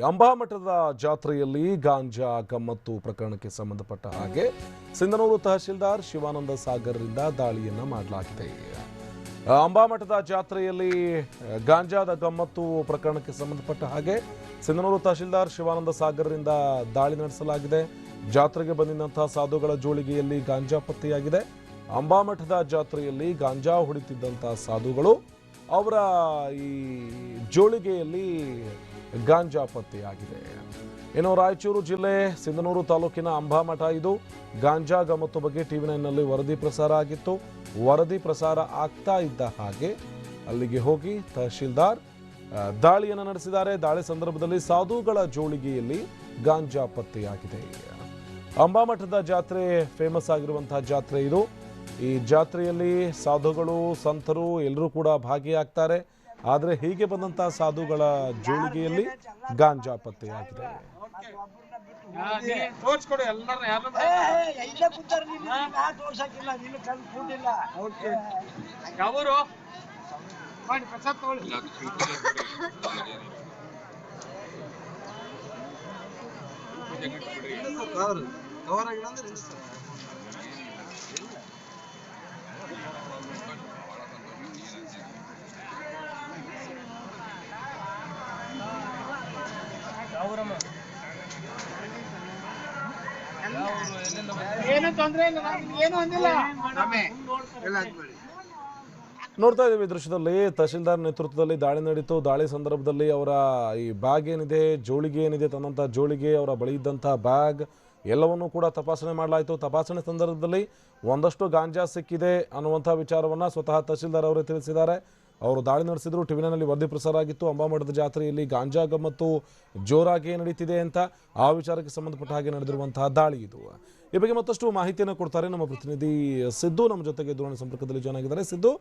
ಅಂಬಾಮಠದ ಜಾತ್ರೆಯಲ್ಲಿ ಗಾಂಜಾ, ಗಮ್ಮತ್ತು ಪ್ರಕರಣಕ್ಕೆ ಸಂಬಂಧಪಟ್ಟ ಹಾಗೆ ಸಿಂಧನೂರು ತಹಶೀಲ್ದಾರ್ ಶಿವಾನಂದ ಸಾಗರ್ರಿಂದ ದಾಳಿಯನ್ನ ಮಾಡಲಾಗಿದೆ. ಅಂಬಾಮಠದ ಜಾತ್ರೆಯಲ್ಲಿ ಗಾಂಜಾದ ಗಮ್ಮತ್ತು ಪ್ರಕರಣಕ್ಕೆ ಸಂಬಂಧಪಟ್ಟ ಹಾಗೆ ಸಿಂಧನೂರು ತಹಶೀಲ್ದಾರ್ ಶಿವಾನಂದ ಸಾಗರ್ರಿಂದ ದಾಳಿ ನಡೆಸಲಾಗಿದೆ. ಜಾತ್ರೆಗೆ ಬಂದಿದ್ದಂತಹ ಸಾಧುಗಳ ಜೋಳಿಗೆಯಲ್ಲಿ ಗಾಂಜಾ ಪತ್ತೆಯಾಗಿದೆ. ಅಂಬಾಮಠದ ಜಾತ್ರೆಯಲ್ಲಿ ಗಾಂಜಾ ಹೊಡಿತಿದ್ದಂತಹ ಸಾಧುಗಳು ಅವರ ಈ ಜೋಳಿಗೆಯಲ್ಲಿ ಗಾಂಜಾ ಪತ್ತೆಯಾಗಿದೆ ಇನ್ನು ರಾಯಚೂರು ಜಿಲ್ಲೆ, ಸಿಂಧನೂರು ತಾಲೂಕಿನ ಅಂಬಾಮಠ ಇದು ಗಾಂಜಾ ಗಮತ್ತು ಬಗ್ಗೆ ಟಿವಿ ನೈನ್ನಲ್ಲಿ ವರದಿ ಪ್ರಸಾರ ಆಗಿತ್ತು. ವರದಿ ಪ್ರಸಾರ ಆಗ್ತಾ ಇದ್ದ ಹಾಗೆ ಅಲ್ಲಿಗೆ ಹೋಗಿ ತಹಶೀಲ್ದಾರ್ ದಾಳಿಯನ್ನು ನಡೆಸಿದ್ದಾರೆ. ದಾಳಿ ಸಂದರ್ಭದಲ್ಲಿ ಸಾಧುಗಳ ಜೋಳಿಗೆಯಲ್ಲಿ ಗಾಂಜಾ ಪತ್ತೆಯಾಗಿದೆ. ಅಂಬಾಮಠದ ಜಾತ್ರೆ ಫೇಮಸ್ ಆಗಿರುವಂತಹ ಜಾತ್ರೆ ಇದು. ಈ ಜಾತ್ರೆಯಲ್ಲಿ ಸಾಧುಗಳು ಸಂತರು ಎಲ್ಲರೂ ಕೂಡ ಭಾಗಿಯಾಗ್ತಾರೆ. ಆದರೆ ಹೀಗೆ ಬಂದಂತಹ ಸಾಧುಗಳ ಜೋಳಿಗೆಯಲ್ಲಿ ಗಾಂಜಾ ಪತ್ತೆಯಾಗಿದೆ. ತೋರ್ಸ್ಕೊಡು ಏನು ತೊಂದ್ರೆ ಇಲ್ಲ ನಾನು ಏನು ಅಂದಿಲ್ಲ. ನೋಡ್ತಾ ಇದ್ದೀವಿ ಈ ದೃಶ್ಯದಲ್ಲಿ ತಹಶೀಲ್ದಾರ್ ನೇತೃತ್ವದಲ್ಲಿ ದಾಳಿ ನಡೀತು. ದಾಳಿ ಸಂದರ್ಭದಲ್ಲಿ ಅವರ ಈ ಬ್ಯಾಗ್ ಏನಿದೆ ಜೋಳಿಗೆ ಏನಿದೆ ತನ್ನಂಥ ಜೋಳಿಗೆ ಅವರ ಬಳಿ ಇದ್ದಂಥ ಬ್ಯಾಗ್ ಎಲ್ಲವನ್ನೂ ಕೂಡ ತಪಾಸಣೆ ಮಾಡಲಾಯಿತು. ತಪಾಸಣೆ ಸಂದರ್ಭದಲ್ಲಿ ಒಂದಷ್ಟು ಗಾಂಜಾ ಸಿಕ್ಕಿದೆ ಅನ್ನುವಂಥ ವಿಚಾರವನ್ನು ಸ್ವತಃ ತಹಶೀಲ್ದಾರ್ ಅವರೇ ತಿಳಿಸಿದ್ದಾರೆ. ಅವರು ದಾಳಿ ನಡೆಸಿದ್ರು. ಟಿವಿನಲ್ಲಿ ವರದಿ ಪ್ರಸಾರ ಆಗಿತ್ತು. ಅಂಬಾಮಠದ ಜಾತ್ರೆಯಲ್ಲಿ ಗಾಂಜಾ ಗಮ್ಮತ್ತು ಜೋರಾಗಿ ನಡೀತಿದೆ ಅಂತ ಆ ವಿಚಾರಕ್ಕೆ ಸಂಬಂಧಪಟ್ಟ ಹಾಗೆ ನಡೆದಿರುವಂತಹ ದಾಳಿ ಇದು. ಈ ಬಗ್ಗೆ ಮತ್ತಷ್ಟು ಮಾಹಿತಿಯನ್ನು ಕೊಡ್ತಾರೆ ನಮ್ಮ ಪ್ರತಿನಿಧಿ ಸಿದ್ದು. ನಮ್ಮ ಜೊತೆಗೆ ದೂರ ಸಂಪರ್ಕದಲ್ಲಿ ಜಾಯ್ನ್ ಆಗಿದ್ದಾರೆ. ಸಿದ್ದು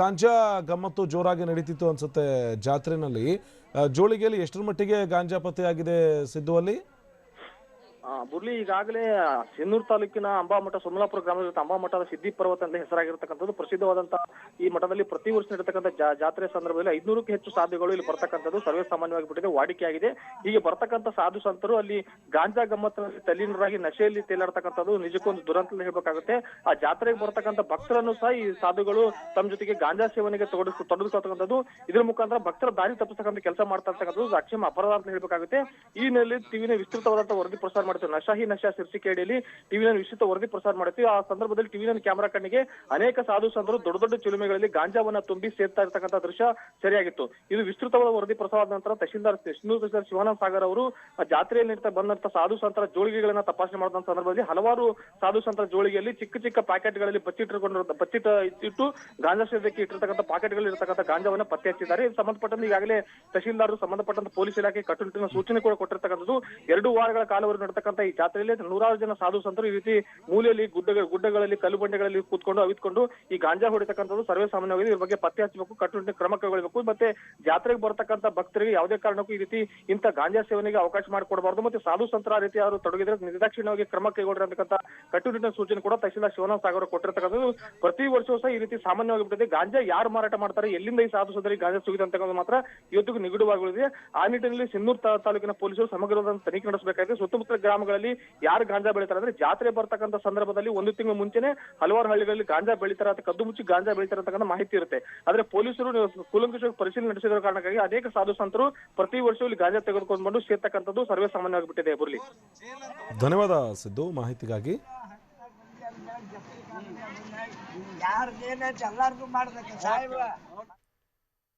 ಗಾಂಜಾ ಗಮ್ಮತ್ತು ಜೋರಾಗಿ ನಡೀತಿತ್ತು ಅನ್ಸುತ್ತೆ ಜಾತ್ರೆನಲ್ಲಿ. ಜೋಳಿಗೆಯಲ್ಲಿ ಎಷ್ಟರ ಮಟ್ಟಿಗೆ ಗಾಂಜಾ ಪತ್ತೆಯಾಗಿದೆ ಸಿದ್ದು ಅಲ್ಲಿ? ಬುರ್ಲಿ ಈಗಾಗಲೇ ಸಿನ್ನೂರು ತಾಲೂಕಿನ ಅಂಬಾಮಠ, ಸೋಮಲಾಪುರ ಗ್ರಾಮದಲ್ಲಿ ಅಂಬಾಮಠದ ಸಿದ್ದಿ ಪರ್ವತ ಅಂತ ಹೆಸರಾಗಿರ್ತಕ್ಕಂಥದ್ದು. ಪ್ರಸಿದ್ಧವಾದಂತಹ ಈ ಮಠದಲ್ಲಿ ಪ್ರತಿ ವರ್ಷ ನಡೀತಕ್ಕಂಥ ಜಾತ್ರೆ ಸಂದರ್ಭದಲ್ಲಿ ಐದ್ನೂರಕ್ಕೂ ಹೆಚ್ಚು ಸಾಧುಗಳು ಇಲ್ಲಿ ಬರ್ತಕ್ಕಂಥದ್ದು. ಸರ್ವೇ ಸಾಮಾನ್ಯವಾಗಿ ಬಿಟ್ಟಿದೆ, ವಾಡಿಕೆಯಾಗಿದೆ. ಹೀಗೆ ಬರ್ತಕ್ಕಂಥ ಸಾಧು ಸಂತರು ಅಲ್ಲಿ ಗಾಂಜಾ ಗಮ್ಮತ್ತಿನಲ್ಲಿ ತಲ್ಲೀನರಾಗಿ ನಶೆಯಲ್ಲಿ ತೇಲಾಡ್ತಕ್ಕಂಥದ್ದು ನಿಜಕ್ಕೊಂದು ದುರಂತ ಹೇಳಬೇಕಾಗುತ್ತೆ. ಆ ಜಾತ್ರೆಗೆ ಬರ್ತಕ್ಕಂಥ ಭಕ್ತರನ್ನು ಸಹ ಈ ಸಾಧುಗಳು ತಮ್ಮ ಜೊತೆಗೆ ಗಾಂಜಾ ಸೇವನೆಗೆ ತೊಡಗಿಸ್ ತೊಡಗಿಸ್ತಕ್ಕಂಥದ್ದು. ಇದ್ರ ಮುಖಾಂತರ ಭಕ್ತರ ದಾರಿ ತಪ್ಪಿಸ್ತಕ್ಕಂಥ ಕೆಲಸ ಮಾಡ್ತಾ ಇರ್ತಕ್ಕಂಥದ್ದು ಅಕ್ಷಮ ಅಪರಾಧ ಅಂತ ಹೇಳ್ಬೇಕಾಗುತ್ತೆ. ಈ ಹಿನ್ನೆಲೆಯಲ್ಲಿ ಟಿವಿನ ವಿಸ್ತೃತವಾದಂತಹ ವರದಿ ಪ್ರಸಾರ ಮಾಡ್ತೀವಿ ನಶಾ ಹಿ ನಶಾ ಶೀರ್ಷಿಕೆ ಅಡಿಯಲ್ಲಿ ಟಿವಿನ ವಿಸ್ತೃತ ವರದಿ ಪ್ರಸಾರ ಮಾಡ್ತೀವಿ ಆ ಸಂದರ್ಭದಲ್ಲಿ ಟಿವಿನ ಕ್ಯಾಮೆರಾ ಕಣ್ಣಿಗೆ ಅನೇಕ ಸಾಧು ಸಂದರು ದೊಡ್ಡ ದೊಡ್ಡ ಚಿಲುಮೆಗಳಲ್ಲಿ ಗಾಂಜಾವನ್ನ ತುಂಬಿ ಸೇರ್ತಾ ಇರ್ತಕ್ಕಂಥ ದೃಶ್ಯ ಸರಿಯಾಗಿತ್ತು. ಇದು ವಿಸ್ತೃತವಾದ ವರದಿ ಪ್ರಸಾರದ ನಂತರ ತಹಶೀಲ್ದಾರ್ ತಹಶೀಲ್ದಾರ್ ಶಿವಾನಂದ ಸಾಗರ್ ಅವರು ಜಾತ್ರೆಯಲ್ಲಿ ಬಂದಂತ ಸಾಧು ಸಂತರ ಜೋಳಿಗೆಗಳನ್ನ ತಪಾಸಣೆ ಮಾಡಿದಂತ ಸಂದರ್ಭದಲ್ಲಿ ಹಲವಾರು ಸಾಧು ಸಂತರ ಜೋಳಿಗೆಯಲ್ಲಿ ಚಿಕ್ಕ ಚಿಕ್ಕ ಪ್ಯಾಕೆಟ್ಗಳಲ್ಲಿ ಬಚ್ಚಿಟ್ಟಿರುಕೊಂಡಿರೋ ಬಚ್ಚಿಟ್ಟ ಇಟ್ಟು ಗಾಂಜಾ ಸೇದಕ್ಕೆ ಇಟ್ಟಿರ್ತಕ್ಕಂಥ ಪ್ಯಾಕೆಟ್ಗಳಲ್ಲಿ ಇರತಕ್ಕಂಥ ಗಾಂಜಾವನ್ನ ಪತ್ತೆ ಹಚ್ಚಿದ್ದಾರೆ ಇದು ಸಂಬಂಧಪಟ್ಟಂತೆ ಈಗಾಗಲೇ ತಹಶೀಲ್ದಾರ್ ಸಂಬಂಧಪಟ್ಟಂತ ಪೊಲೀಸ್ ಇಲಾಖೆ ಕಟ್ಟುನಿಟ್ಟಿನ ಸೂಚನೆ ಕೂಡ ಕೊಟ್ಟಿರ್ತಕ್ಕಂಥದ್ದು. ಎರಡು ವಾರಗಳ ಕಾಲವರೆಗೆ ನಡತಕ್ಕಂಥ ಈ ಜಾತ್ರೆಯಲ್ಲಿ ನೂರಾರು ಜನ ಸಾಧು ಸಂತರು ಈ ರೀತಿ ಮೂಲೆಯಲ್ಲಿ ಗುಡ್ಡ ಗುಡ್ಡಗಳಲ್ಲಿ, ಕಲ್ಲು ಬಂಡೆಗಳಲ್ಲಿ ಕೂತ್ಕೊಂಡು ಅವಿತ್ಕೊಂಡು ಈ ಗಾಂಜಾ ಹೊಡಿತಕ್ಕಂಥದ್ದು ಸರ್ವೇ ಸಾಮಾನ್ಯವಾಗಿ ಇದ್ರ ಬಗ್ಗೆ ಪತ್ತೆ ಹಚ್ಚಬೇಕು, ಕಟ್ಟುನಿಟ್ಟಿನ ಕ್ರಮ ಕೈಗೊಳ್ಳಬೇಕು. ಮತ್ತೆ ಜಾತ್ರೆಗೆ ಬರ್ತಕ್ಕಂಥ ಭಕ್ತರಿಗೆ ಯಾವುದೇ ಕಾರಣಕ್ಕೂ ಈ ರೀತಿ ಇಂಥ ಗಾಂಜಾ ಸೇವನೆಗೆ ಅವಕಾಶ ಮಾಡಿಕೊಡಬಾರ್ದು. ಮತ್ತೆ ಸಾಧು ಸಂತರ ರೀತಿ ಯಾರು ತೊಡಗಿದ್ರೆ ನಿರ್ದಾಕ್ಷಿಣ್ಯವಾಗಿ ಕ್ರಮ ಕೈಗೊಳ್ಳಿರತಕ್ಕಂಥ ಕಟ್ಟುನಿಟ್ಟಿನ ಸೂಚನೆ ಕೂಡ ತಹಸೀಲ್ದಾರ್ ಶಿವನಾಥ್ ಸಾಗರ್ ಕೊಟ್ಟಿರತಕ್ಕಂಥದ್ದು. ಪ್ರತಿ ವರ್ಷವೂ ಸಹ ಈ ರೀತಿ ಸಾಮಾನ್ಯವಾಗಿ ಬಿಟ್ಟಿದೆ. ಗಾಂಜಾ ಯಾರು ಮಾರಾಟ ಮಾಡ್ತಾರೆ, ಎಲ್ಲಿಂದ ಈ ಸಾಧು ಸಂತರಿಗೆ ಗಾಂಜಾ ಸಿಗುತ್ತೆ ಅಂತಕ್ಕಂಥದ್ದು ಮಾತ್ರ ಇವತ್ತಿಗೂ ನಿಗೂಢವಾಗಿದೆ ಆ ನಿಟ್ಟಿನಲ್ಲಿ ಸಿನ್ನೂರ್ ತಾಲೂಕಿನ ಪೊಲೀಸರು ಸಮಗ್ರವಾದ ತನಿಖೆ ನಡೆಸಬೇಕಾಗಿದೆ. ಸುತ್ತಮುತ್ತಲ ಗ್ರಾಮಗಳಲ್ಲಿ ಯಾರು ಗಾಂಜಾ ಬೆಳಿತಾರೆ ಅಂದ್ರೆ ಜಾತ್ರೆ ಬರ್ತಕ್ಕಂಥ ಸಂದರ್ಭದಲ್ಲಿ ಒಂದು ತಿಂಗಳು ಮುಂಚೆನೆ ಹಲವಾರು ಹಳ್ಳಿಗಳಲ್ಲಿ ಗಾಂಜಾ ಬೆಳಿತಾರೆ ಅಂತ ಕದ್ದು ಮುಚ್ಚಿ ಗಾಂಜಾ ಬೆಳಿತಾರೆ ಅಂತಕ್ಕಂಥ ಮಾಹಿತಿ ಇರುತ್ತೆ. ಆದ್ರೆ ಪೊಲೀಸರು ಕೂಲಂಕುಷ ಪರಿಶೀಲನೆ ನಡೆಸಿದ ಕಾರಣಕ್ಕಾಗಿ ಅನೇಕ ಸಾಧು ಸಂತರು ಪ್ರತಿ ವರ್ಷ ಇಲ್ಲಿ ಗಾಂಜಾ ತೆಗೆದುಕೊಂಡು ಬಂದು ಸೇರ್ತಕ್ಕಂಥದ್ದು ಸರ್ವೇ ಸಾಮಾನ್ಯವಾಗಿಬಿಟ್ಟಿದೆ ಬುರ್ಲಿ ಧನ್ಯವಾದ ಸಿದ್ದು ಮಾಹಿತಿಗಾಗಿ. ಯಾರ್ದೇನೈತೆ ಎಲ್ಲಾರ್ಗು ಮಾಡ್ಬೇಕು ಸಾಹೇಬ